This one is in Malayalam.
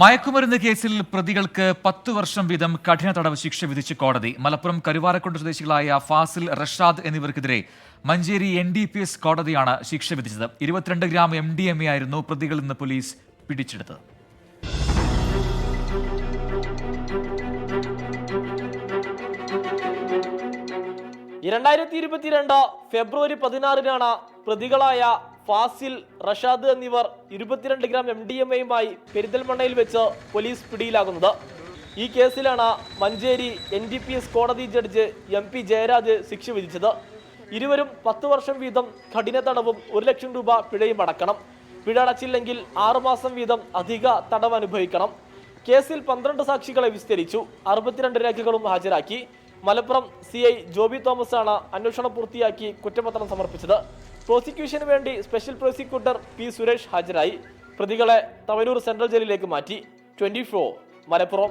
മയക്കുമരുന്ന് കേസിൽ പ്രതികൾക്ക് പത്ത് വർഷം വീതം കഠിന തടവ് ശിക്ഷ വിധിച്ച് കോടതി. മലപ്പുറം കരുവാരക്കുണ്ട് സ്വദേശികളായ Fazil Rashad എന്നിവർക്കെതിരെ Manjeri N D P S കോടതിയാണ് ശിക്ഷ വിധിച്ചത്. ഇരുപത്തിരണ്ട് gram M D M A ആയിരുന്നു പ്രതികളിൽ നിന്ന് പോലീസ് പിടിച്ചെടുത്തത്. രണ്ടായിരത്തി ഇരുപത്തിരണ്ട് ഫെബ്രുവരി പതിനാറിനാണ് പ്രതികളായ ഫാസിൽ റഷാദ് എന്നിവർ ഇരുപത്തിരണ്ട് ഗ്രാം എം ഡി എം എയുമായി പെരിന്തൽമണ്ണയിൽ വെച്ച് പോലീസ് പിടിയിലാകുന്നത്. ഈ കേസിലാണ് Manjeri N D P S കോടതി ജഡ്ജ് എം പി ജയരാജ് ശിക്ഷ വിധിച്ചത്. ഇരുവരും പത്ത് വർഷം വീതം കഠിന തടവും ഒരു ലക്ഷം രൂപ പിഴയും അടക്കണം. പിഴ അടച്ചില്ലെങ്കിൽ ആറുമാസം വീതം അധിക തടവ് അനുഭവിക്കണം കേസിൽ പന്ത്രണ്ട് സാക്ഷികളെ വിസ്തരിച്ചു. അറുപത്തിരണ്ട് രേഖകളും ഹാജരാക്കി. മലപ്പുറം സി ഐ ജോബി തോമസ് ആണ് അന്വേഷണം പൂർത്തിയാക്കി കുറ്റപത്രം സമർപ്പിച്ചത്. പ്രോസിക്യൂഷന് വേണ്ടി സ്പെഷ്യൽ പ്രോസിക്യൂട്ടർ പി സുരേഷ് ഹാജരായി. പ്രതികളെ തവനൂർ സെൻട്രൽ ജയിലിലേക്ക് മാറ്റി. ട്വന്റി മലപ്പുറം.